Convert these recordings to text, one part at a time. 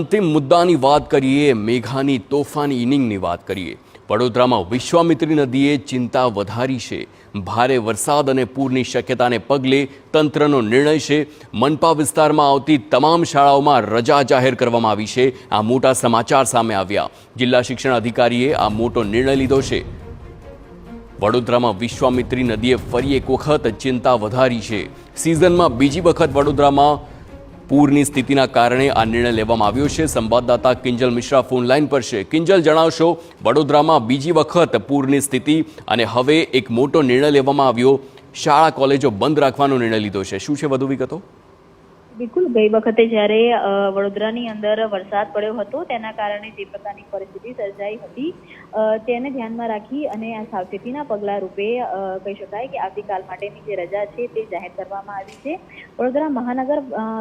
અંતિમ મુદ્દાની વાત કરીએ, મેઘાની તોફાની ઇનિંગની વાત કરીએ. વડોદરામાં વિશ્વામિત્રી નદીએ ચિંતા વધારી છે. ભારે વરસાદ અને પૂરની શક્યતાને પગલે તંત્રનો નિર્ણય છે. મનપા વિસ્તારમાં આવતી તમામ શાળાઓમાં રજા જાહેર કરવામાં આવી છે. આ મોટા સમાચાર સામે આવ્યા. જિલ્લા શિક્ષણ અધિકારીએ આ મોટો નિર્ણય લીધો છે. વડોદરામાં વિશ્વામિત્રી નદીએ ફરી એક વખત ચિંતા વધારી છે. સિઝનમાં બીજી વખત વડોદરામાં પૂરની સ્થિતિના કારણે આ નિર્ણય લેવામાં આવ્યો છે. સંવાદદાતા કિંજલ મિશ્રા ફોન લાઈન પર છે. કિંજલ, જણાવશો, વડોદરામાં બીજી વખત પૂરની સ્થિતિ અને હવે એક મોટો નિર્ણય લેવામાં આવ્યો. શાળા, કોલેજો બંધ રાખવાનો નિર્ણય લીધો છે. શું છે વધુ વિગતો? બિલકુલ, ગઈ વખતે જ્યારે વડોદરાની અંદર વરસાદ પડ્યો હતો, તેના કારણે જે પ્રકારની પરિસ્થિતિ સર્જાઈ હતી તેને ધ્યાનમાં રાખી અને આ સાવચેતીના પગલા રૂપે કહી શકાય કે આવતીકાલ માટેની જે રજા છે તે જાહેર કરવામાં આવી છે. વડોદરા મહાનગર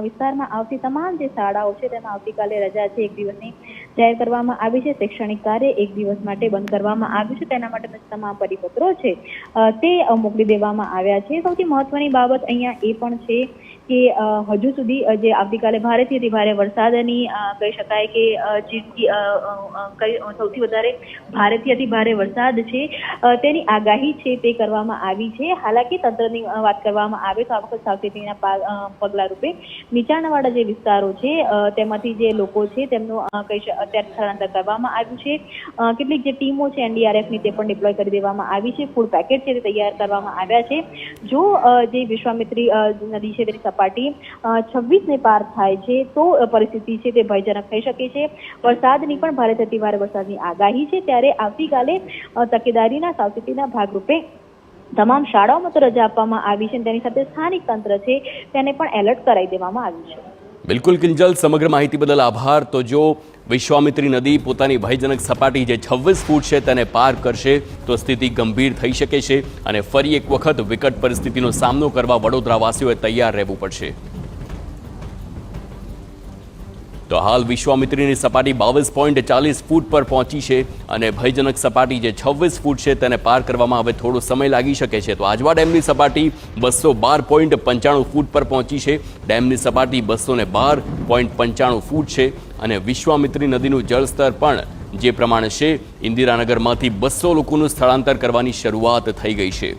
વિસ્તારમાં આવતી તમામ જે શાળાઓ છે, તેમાં આવતીકાલે રજા છે, એક દિવસની જાહેર કરવામાં આવી છે. શૈક્ષણિક કાર્ય એક દિવસ માટે બંધ કરવામાં આવ્યું છે. તેના માટે તમામ પરિપત્રો છે. તે મોકલી દેવામાં આવ્યા છે. સૌથી મહત્વની બાબત અહીંયા એ પણ છે કે હજુ સુધી જે આવતીકાલે ભારેથી ભારે વરસાદની કહી શકાય કે સૌથી વધારે ભારેથી અતિ ભારે વરસાદ છે. તેની આગાહી છે તે કરવામાં આવી છે. હાલાકી તંત્રની વાત કરવામાં આવે તો આ વખત સાવચેતીના પગલા રૂપે નીચાણવાળા જે વિસ્તારો છે તેમાંથી જે લોકો છે તેમનું કહી અત્યારે સ્થળાંતર કરવામાં આવ્યું છે. કેટલીક જે ટીમો છે એનડીઆરએફની તે પણ ડિપ્લોય કરી દેવામાં આવી છે. ફૂડ પેકેટ છે તે તૈયાર કરવામાં આવ્યા છે. જો જે વિશ્વામિત્રી નદી છે તેની સપાટી છવ્વીસને પાર થાય છે, તો પરિસ્થિતિ છે તે ભયજનક થઈ શકે છે. વરસાદની પણ ભારે થતી ભારે વરસાદની આગાહી છે, ત્યારે આવતીકાલે તકેદારીના, સાવચેતીના ભાગરૂપે તમામ શાળાઓમાં તો રજા આપવામાં આવી છે તેની સાથે સ્થાનિક તંત્ર છે, તેને પણ એલર્ટ કરાવી દેવામાં આવ્યું છે. બિલકુલ કિંજલ, સમગ્ર માહિતી બદલ આભાર. તો જો વિશ્વામિત્રી નદી પોતાની ભયજનક સપાટી જે છવ્વીસ ફૂટ છે તેને પાર કરશે, તો સ્થિતિ ગંભીર થઈ શકે છે અને ફરી એક વખત વિકટ પરિસ્થિતિનો સામનો કરવા વડોદરાવાસીઓએ તૈયાર રહેવું પડશે. તો હાલ વિશ્વામિત્રીની સપાટી બાવીસ પોઈન્ટ ચાલીસ ફૂટ પર પહોંચી છે અને ભયજનક સપાટી જે છવ્વીસ ફૂટ છે તેને પાર કરવામાં હવે થોડો સમય લાગી શકે છે. તો આજવા ડેમની સપાટી બસો બાર પોઈન્ટ પંચાણું ફૂટ પર પહોંચી છે. ડેમની સપાટી બસો ને બાર પોઈન્ટ પંચાણું ફૂટ છે અને વિશ્વામિત્રી નદીનું જળસ્તર પણ જે પ્રમાણે છે, ઇન્દિરાનગરમાંથી બસો લોકોનું સ્થળાંતર કરવાની શરૂઆત થઈ ગઈ છે.